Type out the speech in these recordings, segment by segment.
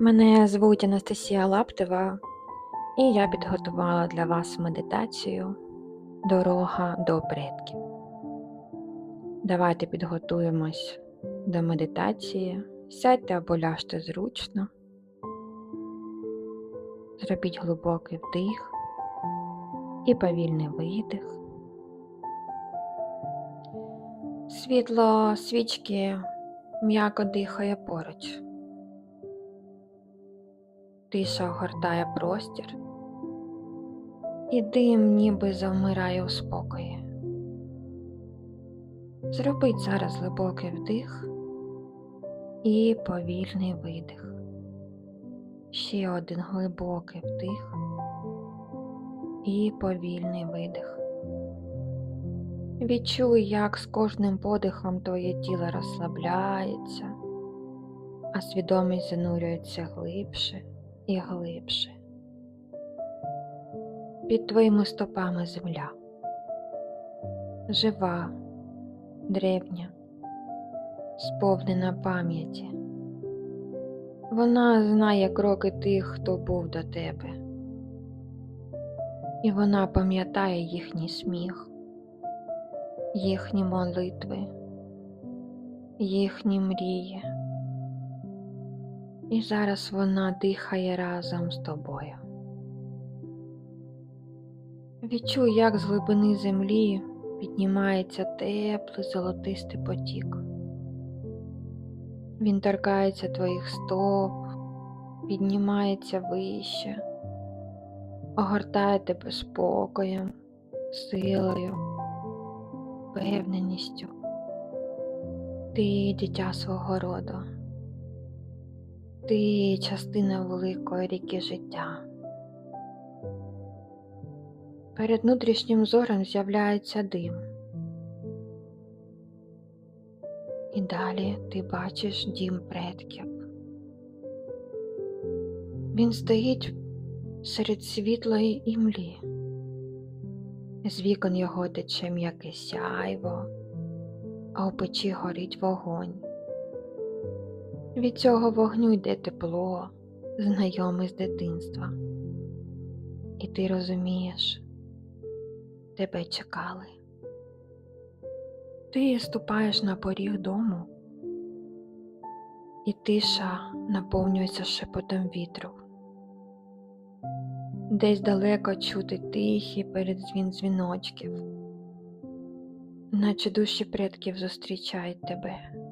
Мене звуть Анастасія Лаптева, і я підготувала для вас медитацію Дорога до предків. Давайте підготуємось до медитації. Сядьте або ляжте зручно. Зробіть глибокий вдих і повільний видих. Світло свічки м'яко дихає поруч. Тиша огортає простір, і дим ніби завмирає у спокої. Зробіть зараз глибокий вдих і повільний видих. Ще один глибокий вдих і повільний видих. Відчуй, як з кожним подихом твоє тіло розслабляється, а свідомість занурюється глибше і глибше. Під твоїми стопами земля. Жива, древня, сповнена пам'яті. Вона знає кроки тих, хто був до тебе. І вона пам'ятає їхній сміх, їхні молитви, їхні мрії. І зараз вона дихає разом з тобою. Відчуй, як з глибини землі піднімається теплий золотистий потік. Він торкається твоїх стоп, піднімається вище, огортає тебе спокоєм, силою, впевненістю. Ти дитя свого роду. Ти частина великої ріки життя. Перед внутрішнім зором з'являється дим. І далі ти бачиш дім предків. Він стоїть серед світлої імлі. З вікон його тече м'яке сяйво, а у печі горить вогонь. Від цього вогню йде тепло, знайоме з дитинства. І ти розумієш, тебе чекали. Ти ступаєш на поріг дому, і тиша наповнюється шепотом вітру. Десь далеко чути тихий передзвін дзвіночків, наче душі предків зустрічають тебе.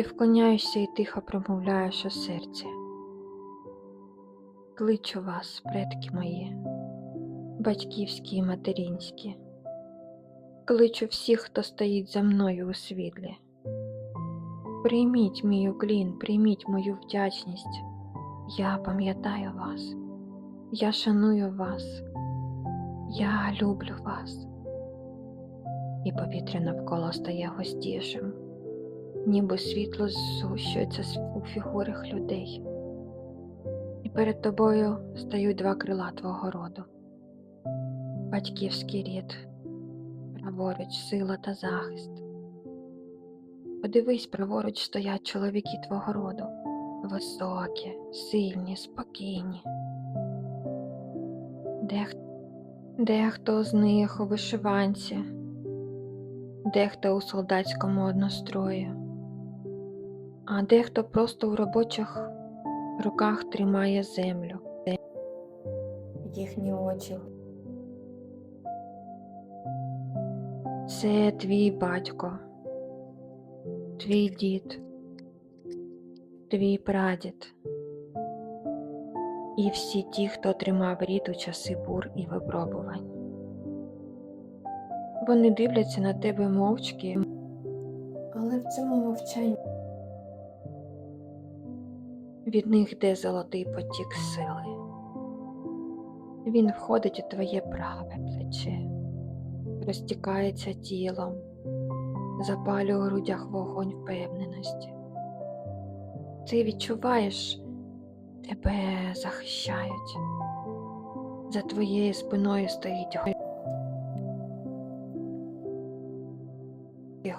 Ти вклоняєшся і тихо промовляєш у серці. Кличу вас, предки мої, батьківські і материнські. Кличу всіх, хто стоїть за мною у світлі. Прийміть мій уклін, прийміть мою вдячність. Я пам'ятаю вас, я шаную вас, я люблю вас. І повітря навколо стає густішим ніби світло згущується у фігурах людей. І перед тобою стають два крила твого роду, батьківський рід, праворуч, сила та захист. Подивись, праворуч стоять чоловіки твого роду, високі, сильні, спокійні. Дех... Дехто з них у вишиванці, дехто у солдатському однострої а дехто просто у робочих руках тримає землю. Їхні очі. Це твій батько, твій дід, твій прадід і всі ті, хто тримав рід у часи бур і випробувань. Вони дивляться на тебе мовчки, але в цьому мовчанні від них йде золотий потік сили. Він входить у твоє праве плече, розтікається тілом, запалює у грудях вогонь впевненості. Ти відчуваєш, тебе захищають. За твоєю спиною стоїть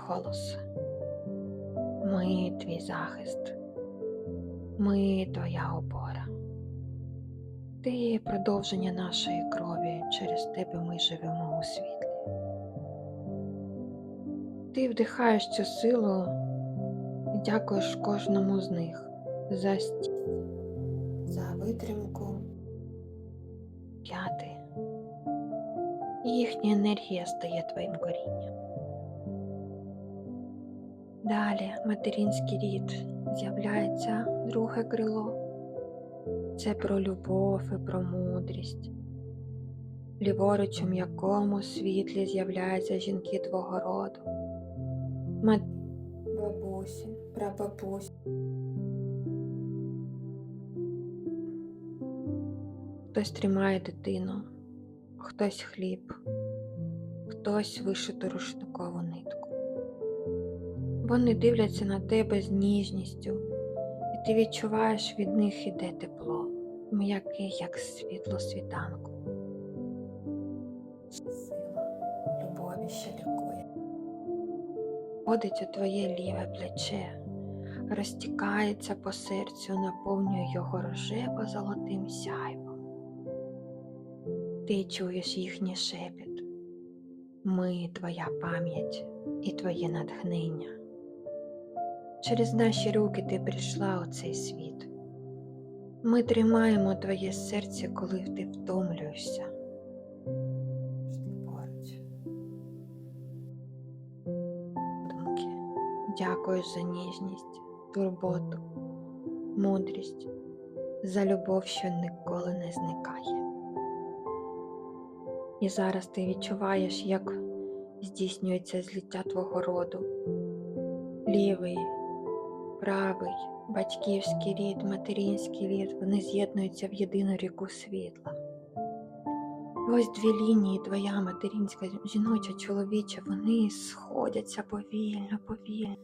голос. Ми твій захист Ми твоя опора. Ти продовження нашої крові, через тебе ми живемо у світлі. Ти вдихаєш цю силу і дякуєш кожному з них за стійкість, за витримку, п'яти. Їхня енергія стає твоїм корінням. Далі материнський рід з'являється друге крило. Це про любов і про мудрість. Ліворуч у м'якому світлі з'являються жінки твого роду. Мат... Бабусі, прабабусі. Хтось тримає дитину, хтось хліб, хтось вишиту рушникову нитку. Вони дивляться на тебе з ніжністю, і ти відчуваєш від них іде тепло, м'яке, як світло світанку. Сила любові ще лікує. Ходить у твоє ліве плече, розтікається по серцю, наповнює його рожево-золотим сяйвом. Ти чуєш їхній шепіт. Ми твоя пам'ять і твоє натхнення. Через наші руки ти прийшла у цей світ. Ми тримаємо твоє серце, коли ти втомлюєшся. Дякую за ніжність, турботу, мудрість, за любов, що ніколи не зникає. І зараз ти відчуваєш, як здійснюється зліття твого роду. Лівий, правий, батьківський рід, материнський рід, вони з'єднуються в єдину ріку світла. Ось дві лінії, твоя материнська, жіноча, чоловіча, вони сходяться повільно, повільно.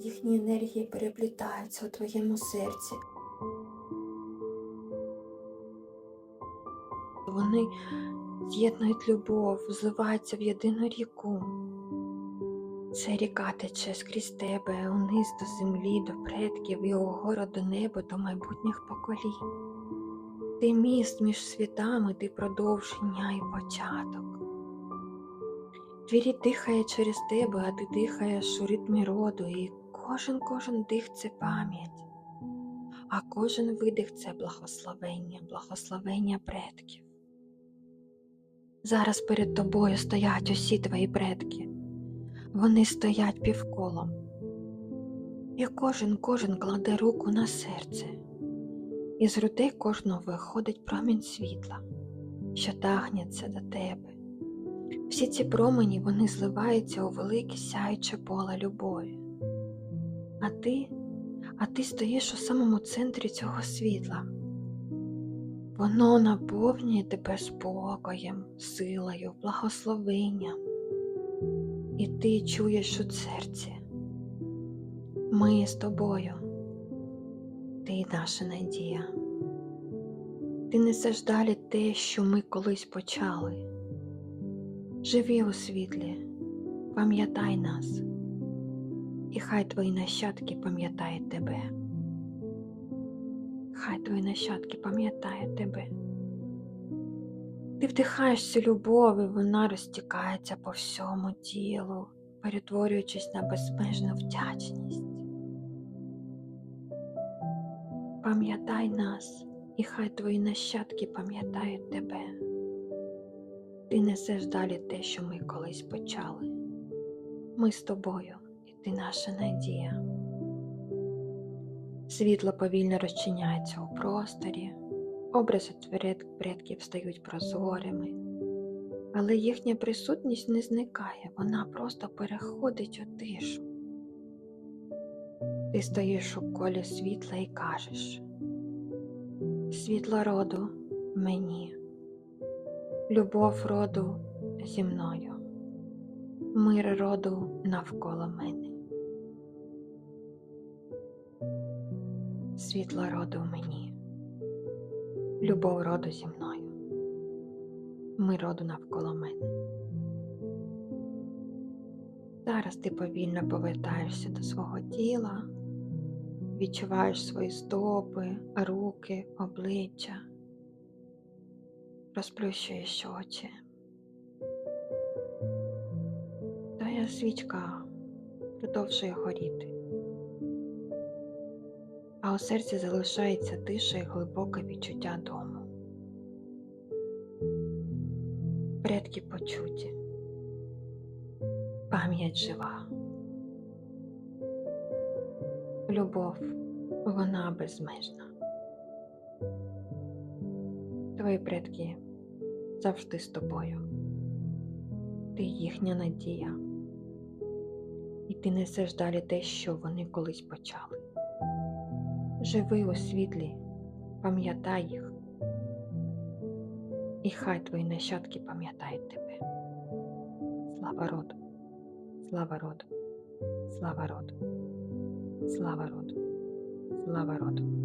Їхні енергії переплітаються у твоєму серці. Вони з'єднують любов, зливаються в єдину ріку. Це ріка тече скрізь тебе, униз до землі, до предків і угору до неба, до майбутніх поколінь. Ти міст між світами, ти продовження і початок. Твій дихає через тебе, а ти дихаєш у ритмі роду, і кожен кожен дих це пам'ять, а кожен видих це благословення, благословення предків. Зараз перед тобою стоять усі твої предки. Вони стоять півколом. І кожен кожен кладе руку на серце, і з грудей кожного виходить промінь світла, що тагнеться до тебе. Всі ці промені вони зливаються у велике сяюче поле любові. А ти, а ти стоїш у самому центрі цього світла. Воно наповнює тебе спокоєм, силою, благословенням. І ти чуєш у серці. Ми з тобою, ти наша надія. Ти несеш далі те, що ми колись почали. Живі у світлі, пам'ятай нас, і хай твої нащадки пам'ятають тебе. Хай твої нащадки пам'ятають тебе. Ти вдихаєш цю любов, і вона розтікається по всьому тілу, перетворюючись на безмежну вдячність. Пам'ятай нас, і хай твої нащадки пам'ятають тебе. Ти несеш далі те, що ми колись почали. Ми з тобою, і ти наша надія. Світло повільно розчиняється у просторі, образи предків стають прозорими, але їхня присутність не зникає, вона просто переходить у тишу. Ти стоїш у колі світла і кажеш: світло роду мені, любов роду зі мною, мир роду навколо мене. Світло роду мені, любов роду зі мною, ми роду навколо мене. Зараз ти повільно повертаєшся до свого тіла, Відчуваєш свої стопи, руки, обличчя. Розплющуєш очі. Твоя свічка продовжує горіти. А у серці залишається тиша і глибоке відчуття дому. Предки почуті. Пам'ять жива. Любов, вона безмежна. Твої предки завжди з тобою. Ти їхня надія. І ти несеш далі те, що вони колись почали. Живи у світлі, пам'ятай їх. І хай твої нащадки пам'ятають тебе. Слава роду, слава роду, слава роду, слава роду, слава роду.